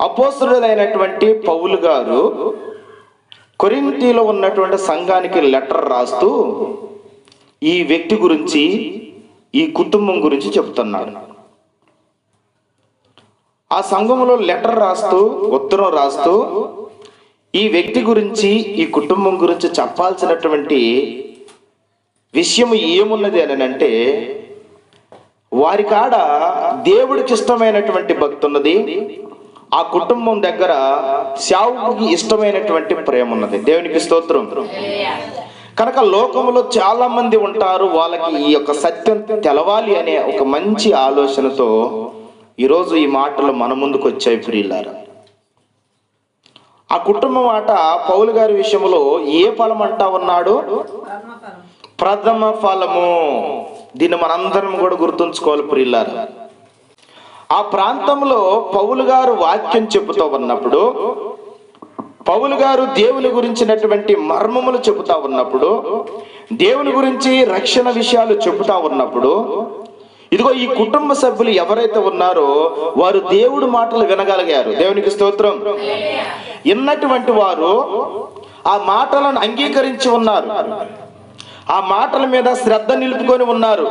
అపోస్తుడైనటువంటి పౌలు గారు కొరింథీలో ఉన్నటువంటి సంఘానికి లెటర్ రాస్తూ ఈ వ్యక్తి గురించి ఈ కుటుంబం గురించి చెప్తున్నాడు ఆ సంఘంలో లెటర్ రాస్తూ ఉత్తరం రాస్తూ ఈ వ్యక్తి గురించి ఈ కుటుంబం గురించి చెప్పాల్సినటువంటి విషయం ఏమున్నది అని అంటే వారి కాడ దేవుడికి ఇష్టమైనటువంటి భక్తి ఉన్నది ఆ కుటుంబం దగ్గర శావుకి ఇష్టమైనటువంటి ప్రేమ ఉన్నది దేవునికి స్తోత్రం. కనుక లోకంలో చాలా మంది ఉంటారు వాళ్ళకి ఈ యొక్క సత్యం తెలవాలి అనే ఒక మంచి ఆలోచనతో ఈరోజు ఈ మాటలు మన ముందుకు వచ్చాయి ప్రియులారా. ఆ కుటుంబం ఆట పౌలు గారి విషయంలో ఏ ఫలం అంటా ఉన్నాడు? ప్రథమ ఫలము. దీన్ని మనందరం కూడా గుర్తుంచుకోవాలి ప్రియులారా. ఆ ప్రాంతంలో పౌలు గారు వాక్యం చెబుతూ ఉన్నప్పుడు పౌలు గారు దేవుని గురించినటువంటి మర్మములు చెబుతా ఉన్నప్పుడు దేవుని గురించి రక్షణ విషయాలు చెబుతా ఉన్నప్పుడు ఇదిగో ఈ కుటుంబ సభ్యులు ఎవరైతే ఉన్నారో వారు దేవుడు మాటలు వినగలిగారు. దేవునికి స్తోత్రం. విన్నటువంటి వారు ఆ మాటలను అంగీకరించి ఉన్నారు. ఆ మాటల మీద శ్రద్ధ నిలుపుకొని ఉన్నారు.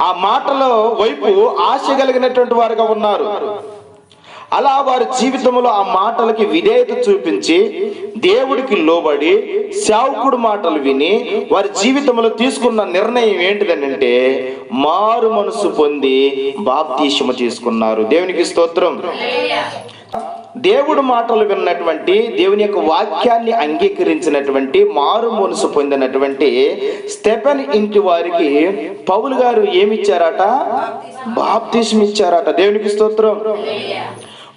ఆ మాటల వైపు ఆశ కలిగినటువంటి వారుగా ఉన్నారు. అలా వారి జీవితంలో ఆ మాటలకి విధేయత చూపించి దేవుడికి లోబడి సేవకుడు మాటలు విని వారి జీవితంలో తీసుకున్న నిర్ణయం ఏంటిదనంటే మారు మనసు పొంది బాప్తీషము తీసుకున్నారు. దేవునికి స్తోత్రం. దేవుడు మాటలు విన్నటువంటి దేవుని యొక్క వాక్యాన్ని అంగీకరించినటువంటి మారు మనసు పొందినటువంటి స్టెఫెన్ ఇంటి వారికి పౌలు గారు ఏమిచ్చారట? బాప్తీసం ఇచ్చారట. దేవునికి స్తోత్రం.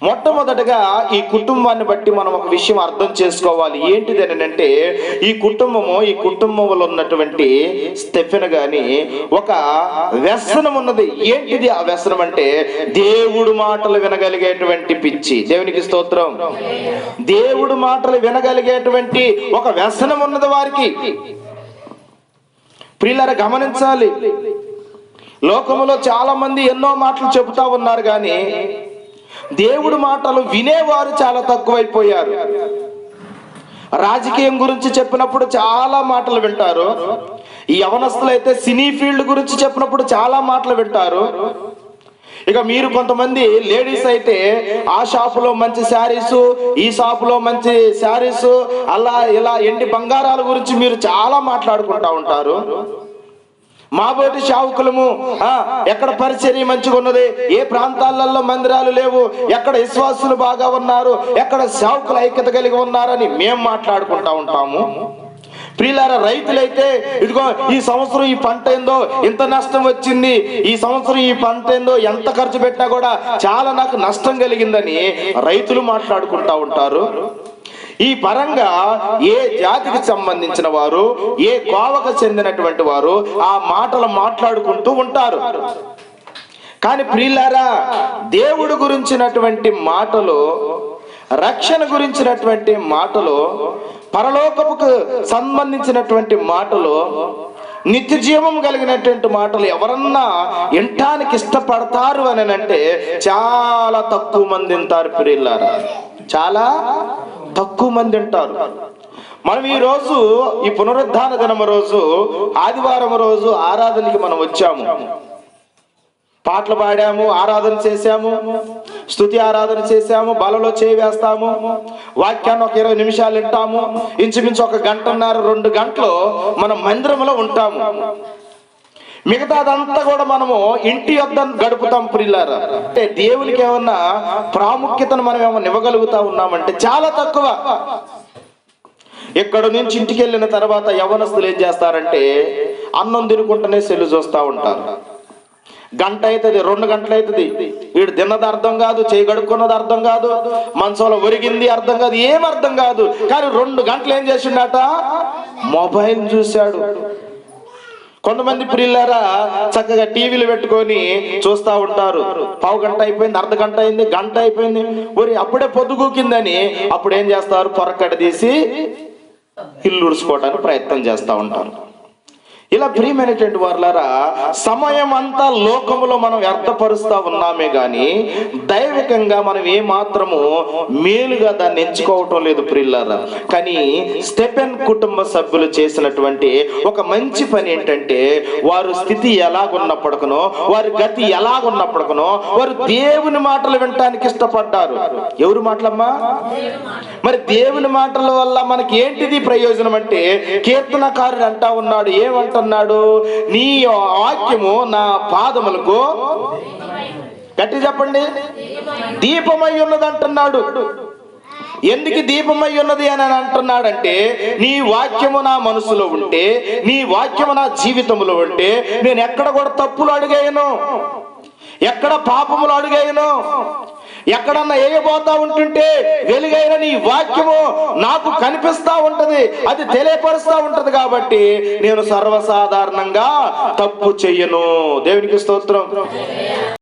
మొట్టమొదటగా ఈ కుటుంబాన్ని బట్టి మనం ఒక విషయం అర్థం చేసుకోవాలి. ఏంటిది అని అంటే ఈ కుటుంబము ఈ కుటుంబంలో ఉన్నటువంటి స్టెఫెన్ గాని ఒక వ్యసనం ఉన్నది. ఏంటిది ఆ వ్యసనం అంటే దేవుడు మాటలు వినగలిగేటువంటి పిచ్చి. దేవునికి స్తోత్రం. దేవుడు మాటలు వినగలిగేటువంటి ఒక వ్యసనం ఉన్నది వారికి. ప్రియులారా గమనించాలి. లోకములో చాలా మంది ఎన్నో మాటలు చెబుతా ఉన్నారు కానీ దేవుడి మాటలు వినేవారు చాలా తక్కువైపోయారు. రాజకీయం గురించి చెప్పినప్పుడు చాలా మాటలు వింటారు. ఈ యవనస్తులు అయితే సినీ ఫీల్డ్ గురించి చెప్పినప్పుడు చాలా మాటలు వింటారు. ఇక మీరు కొంతమంది లేడీస్ అయితే ఆ షాపులో మంచి శారీస్ ఈ షాపులో మంచి శారీస్ అలా ఇలా ఎండి బంగారాల గురించి మీరు చాలా మాట్లాడుకుంటా ఉంటారు. మా బోటి శావుకులము ఎక్కడ పరిచర్య మంచిగా ఉన్నది? ఏ ప్రాంతాలలో మందిరాలు లేవు? ఎక్కడ విశ్వాసులు బాగా ఉన్నారు? ఎక్కడ శావుకుల ఐక్యత కలిగి ఉన్నారని మేము మాట్లాడుకుంటా ఉంటాము. ప్రియులార రైతులైతే ఇదిగో ఈ సంవత్సరం ఈ పంట ఏందో ఇంత నష్టం వచ్చింది. ఈ సంవత్సరం ఈ పంట ఏందో ఎంత ఖర్చు పెట్టినా కూడా చాలా నాకు నష్టం కలిగిందని రైతులు మాట్లాడుకుంటా ఉంటారు. ఈ పరంగా ఏ జాతికి సంబంధించిన వారు ఏ కోవకు చెందినటువంటి వారు ఆ మాటలు మాట్లాడుకుంటూ ఉంటారు. కానీ ప్రియులారా దేవుడు గురించినటువంటి మాటలు రక్షణ గురించినటువంటి మాటలు పరలోకముకు సంబంధించినటువంటి మాటలు నిత్య జీవం కలిగినటువంటి మాటలు ఎవరన్నా వినటానికి ఇష్టపడతారు అని అంటే చాలా తక్కువ మంది వింటారు ప్రియులారా. చాలా తక్కువ మంది ఉంటారు మనం ఈ రోజు ఈ పునరుద్ధాన దినం రోజు ఆదివారం రోజు ఆరాధనకి మనం వచ్చాము. పాటలు పాడాము ఆరాధన చేశాము స్తుతి ఆరాధన చేశాము బలలో చేయి వేస్తాము వాక్యాన్ని ఒక ఇరవై నిమిషాలు వింటాము ఇంచుమించు ఒక గంటన్నర రెండు గంటలు మనం మందిరంలో ఉంటాము. మిగతాదంతా కూడా మనము ఇంటి వద్ద గడుపుతాం ప్రిల్లారా? అంటే దేవునికి ఏమన్నా ప్రాముఖ్యతను మనం ఏమన్నా ఇవ్వగలుగుతా ఉన్నామంటే చాలా తక్కువ. ఇక్కడ నుంచి ఇంటికి వెళ్ళిన తర్వాత యవనస్తులు ఏం చేస్తారంటే అన్నం తినుకుంటూనే సెల్లు చూస్తూ ఉంటారు. గంట అవుతుంది రెండు గంటలు అవుతుంది వీడు తిన్నది అర్థం కాదు చేయి గడుక్కున్నది అర్థం కాదు మనసులో ఒరిగింది అర్థం కాదు ఏం అర్థం కాదు. కానీ రెండు గంటలు ఏం చేసిండట? మొబైల్ చూశాడు. కొంతమంది ప్రియులారా చక్కగా టీవీలు పెట్టుకొని చూస్తా ఉంటారు. పావు గంట అయిపోయింది అర్ధ గంట అయింది గంట అయిపోయింది. ఒరి అప్పుడే పొద్దుగూకిందని అప్పుడు ఏం చేస్తారు? పొరకడ తీసి ఇల్లు ఉడుచుకోవడానికి ప్రయత్నం చేస్తూ ఉంటారు. ఇలా ప్రియమైనటువంటి వారులారా సమయం అంతా లోకములో మనం వ్యర్థపరుస్తా ఉన్నామే గాని దైవికంగా మనం ఏ మాత్రము మేలుగా దాన్ని ఎంచుకోవటం లేదు ప్రియులారా. కానీ స్టెపెన్ కుటుంబ సభ్యులు చేసినటువంటి ఒక మంచి పని ఏంటంటే వారు స్థితి ఎలాగున్నప్పటికనో వారి గతి ఎలాగున్నప్పటికనో వారు దేవుని మాటలు వినటానికి ఇష్టపడ్డారు. ఎవరు మాటలమ్మా? మరి దేవుని మాటల వల్ల మనకి ఏంటిది ప్రయోజనం అంటే కీర్తనకారుడు అంటా ఉన్నాడు ఏమంటున్నాడు నీ వాక్యము నా పాదములకు గట్టి చెప్పండి. దీపమై ఉన్నది అంటున్నాడు ఎందుకు దీపమై ఉన్నది అని అంటున్నాడంటే నీ వాక్యము నా మనసులో ఉంటే నీ వాక్యము నా జీవితంలో ఉంటే నేను ఎక్కడ కూడా తప్పులు అడిగాయను. ఎక్కడ పాపములు అడిగాయను. ఎక్కడన్నా వేయబోతా ఉంటుంటే వెలుగైన నీ వాక్యము నాకు కనిపిస్తా ఉంటది అది తెలియపరుస్తా ఉంటది కాబట్టి నేను సర్వసాధారణంగా తప్పు చెయ్యను. దేవునికి స్తోత్రం.